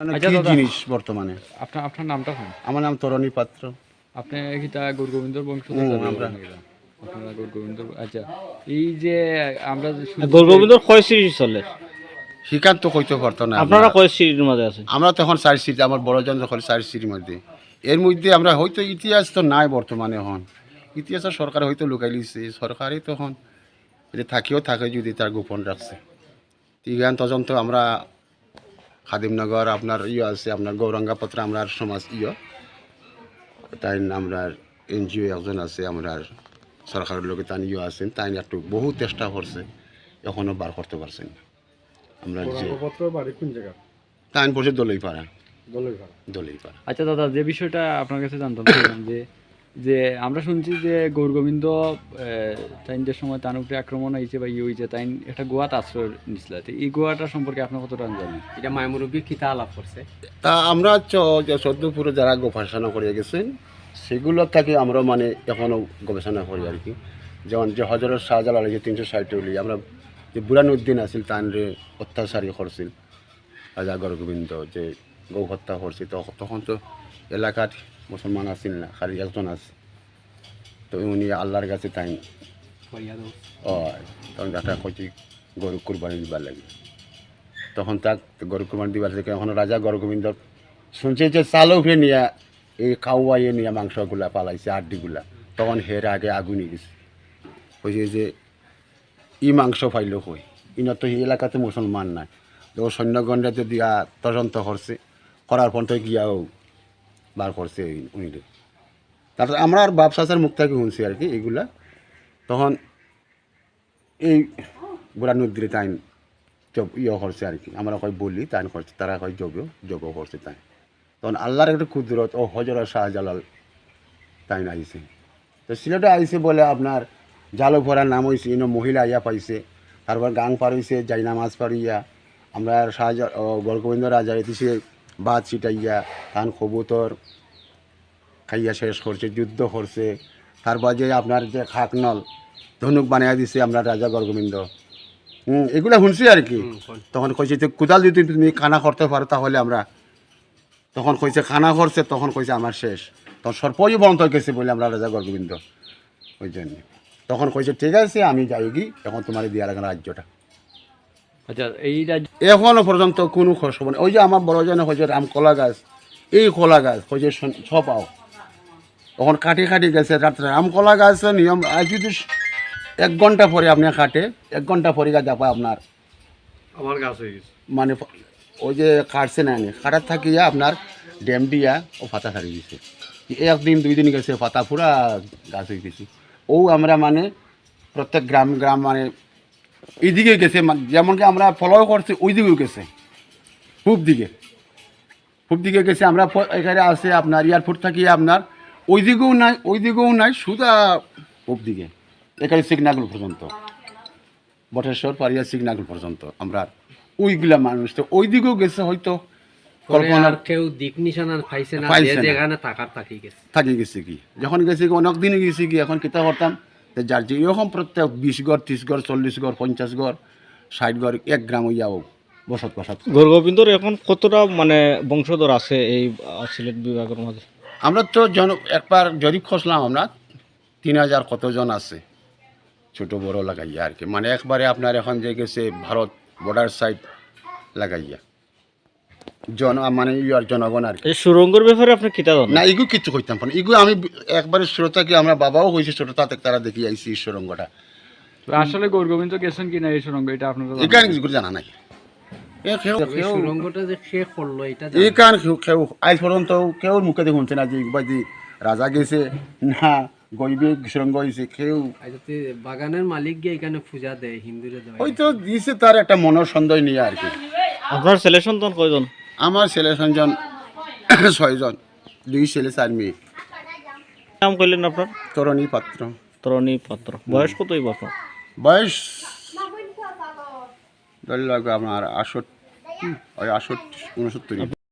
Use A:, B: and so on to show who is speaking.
A: মানে
B: আচ্ছা
A: কি। জিনিস বর্তমানে?
B: আপনার আপনার নামটা কোন
A: আমার নাম তরণী পাত্র।
B: আপনি কি তা গুরু গোবিন্দর বংশ
A: আমরা।
B: আপনারা গুরু গোবিন্দর আচ্ছা এই যে আমরা
C: কয় সিরিজ চলে?
A: কইতে পারতো না
C: আপনারা কয় সিরিজের মাঝে আছেন?
A: আমরা তখন চার সিট আমার বড়জন যখন চার সিটির মধ্যে। এর মধ্যে আমরা হয়তো ইতিহাস তো নাই বর্তমানে হন ইতিহাসের সরকার হয়তো লুকাই লিছে সরকারই তখন। এটা থাকিও থাকে যদি তার গোপন রাখছে। তিগান তদন্ত আমরা খাদিমনগর আপনার ইয়ে আছে আপনার গৌরাঙ্গাপত্র আমরা সমাজ ইয়ে। তাই আমরা এনজিও একজন আছে আমরা সরকারের লোকে তাই ইয়ে আছেন তাই একটু বহু চেষ্টা করছে এখনও বার করতে পারছেন আমরা যে
D: কোন জায়গা?
A: তাই পড়ছে দলই পাড়া দলই পাড়া
B: আচ্ছা দাদা যে বিষয়টা আপনার কাছে জানতাম যে যে আমরা শুনছি যে গৌর গোবিন্দ তাইনদের সময় তার উপরে আক্রমণ হয়েছে বা ইয়ে হয়েছে তাই একটা গোয়াত আশ্রয় নিছিল তো এই গোয়াটা সম্পর্কে আপনার কতটা জানেন?
E: এটা মায়মুরব্বী কিতা আলাপ করছে।
A: তা আমরা চ- চোদ্দপুরে যারা গবেষণা করে গেছেন সেগুলো থেকে আমরা মানে এখনও গবেষণা করি আর কি। যেমন যে হজরত শাহজালাল যে তিনশো ষাট উলি আমরা যে বুরানুদ্দিন আছিল তানরে অত্যাচারী করছিল। রাজা গরগোবিন্দ যে গৌ হত্যা করছে তখন তো এলাকার মুসলমান আছিল না খালি একজন আছে। তো উনি আল্লাহর কাছে তাই। ও তখন দেখা কইছি গরু কুরবানি দিবার লাগে। তখন তাক গরু কুরবানি দিবার থেকে এখন রাজা গরু গোবিন্দ শুনছে যে চালও উঠে নিয়ে এই খাওয়াইয়ে নিয়ে মাংসগুলা পালাইছে আড্ডিগুলা। তখন হের আগে আগুনি গেছে কইছে যে ই মাংস পাইল কই? ইনত তো এই এলাকাতে মুসলমান নাই। তো সৈন্যগণ্ডাতে দিয়া তদন্ত করছে করার পর তো গিয়াও বার করছে উনি তারপর আমরা আর বাপ বাপসাচার মুখ থেকে শুনছি আর কি এইগুলা। তখন এই বুড়া নদীরে তাই ইয়ে করছে আর কি। আমরা কয় বলি তাই করছে, তারা কয় যোগ যোগ করছে তাই তখন আল্লাহর একটা কুদরত ও হজরত শাহজালাল তাই আইছে। তো সিলেটে আইছে বলে আপনার জালো ভরার নাম হয়েছে ইনো মহিলা ইয়া পাইছে। তারপর গাং পার হয়েছে জাইনা মাছ পার ইয়া আমরা শাহজা গলগোবিন্দ রাজা এতিছে বাদ ছিটাইয়া তান কবুতর খাইয়া শেষ করছে যুদ্ধ করছে। তারপর যে আপনার যে খাকনল ধনুক বানিয়ে দিছে আমরা রাজা গরগোবিন্দ হুম এগুলো শুনছি আর কি? তখন কইছে যে কোদাল যদি তুমি খানা করতে পারো তাহলে আমরা তখন কইছে খানা করছে তখন কইছে আমার শেষ। তখন সর্পই বন্ধ হয়ে গেছে বলে আমরা রাজা গরগোবিন্দ ওই জন্য। তখন কইছে ঠিক আছে আমি যাই কি এখন তোমার দিয়া লাগানো রাজ্যটা।
B: আচ্ছা এই রাজ্য
A: এখনও পর্যন্ত কোনো খবর নেই। ওই যে আমার বড়জনে হয়েছে রাম কলা গাছ এই কলা গাছ হয়েছে ছপাও তখন কাটি কাটি গেছে রাত্রে। রাম কলা গাছের নিয়ম আজ যদি এক ঘণ্টা পরে আপনি কাটে এক ঘণ্টা পরে গা যাবা আপনার।
D: আমার গাছ হয়ে গেছে।
A: মানে ওই যে কাটছে না নি কাটার থাকিয়া আপনার ড্যাম দিয়া ও পাতা ছাড়ি গেছে একদিন দুই দিন গেছে পাতা পুরা গাছ হয়ে গেছে। ও আমরা মানে প্রত্যেক গ্রাম গ্রাম মানে এইদিকে গেছে মা- যেমন কি আমরা ফলো করছি ওই দিকেও গেছে। পূব দিকে। পূব দিকে গেছে আমরা এখানে আছে আপনার এয়ারপোর্ট থাকি আপনার ওই দিকেও নাই ওই দিকেও নাই সুদা পূব দিকে। এখানে সিগনাগুল পর্যন্ত। বটেশ্বর পারিয়া সিগনাগুল পর্যন্ত আমরা ওইগুলা মানুষ তো ওই দিকেও গেছে হয়তো। কল্পনার
E: কেউ দিক নিশানা পাইছে না যে যেখানে থাকার থাকি গেছে।
A: থাকি গেছে কি? যখন গেছে কি অনেক দিন গেছে কি এখন কিতা করতাম? তো যার যে এরকম প্রত্যেক বিশ গড় ত্রিশ গড় চল্লিশ গড় পঞ্চাশ গড় ষাট গড় এক গ্রাম ইয়াও বসত বসত।
C: গৌরগোবিন্দর এখন কতটা মানে বংশধর আছে এই সিলেট বিভাগের মাঝে?
A: আমরা তো জন একবার জরিপ খসলাম আমরা তিন হাজার কতজন আছে? ছোট বড় লাগাইয়া আর কি। মানে একবারে আপনার এখন যে গেছে ভারত বর্ডার সাইড লাগাইয়া। জন মানে ইয়ার জনগণ আর
C: এই সুরঙ্গের ব্যাপারে আপনি কিতা জানেন?
A: না এগু কিচ্ছু করতাম না। এগু আমি একবারে শ্রোতা কি আমরা বাবাও হয়েছে ছোটতা থেকে তারা দেখি আইসি সুরঙ্গটা।
B: আসলে গৌর গোবিন্দ গেছেন কিনা এই সুরঙ্গ এটা আপনারা?
A: এখানে কিছু জানা নাই।
E: ওই
A: রাজা গেছে না গরিবে সুরঙ্গ হয়েছে কেউ
E: বাগানের মালিক গিয়ে এখানে পূজা দেয় হিন্দুরে দেয়।
A: হয়তো দিছে তার একটা মনের সন্দেহ নিয়ে আর কি।
C: আপনার ছেলে সন্তান কয়জন?
A: আমার ছেলে সঞ্জন ছয়জন দুই ছেলে চার মেয়ে।
C: নাম কইলেন আপনার?
A: তরণী পাত্র।
C: তরণী পাত্র। বয়স কতই আপনার
A: বয়স ধরে লাগবে আপনার আষট্টি ওই আষট্টি উনসত্তর।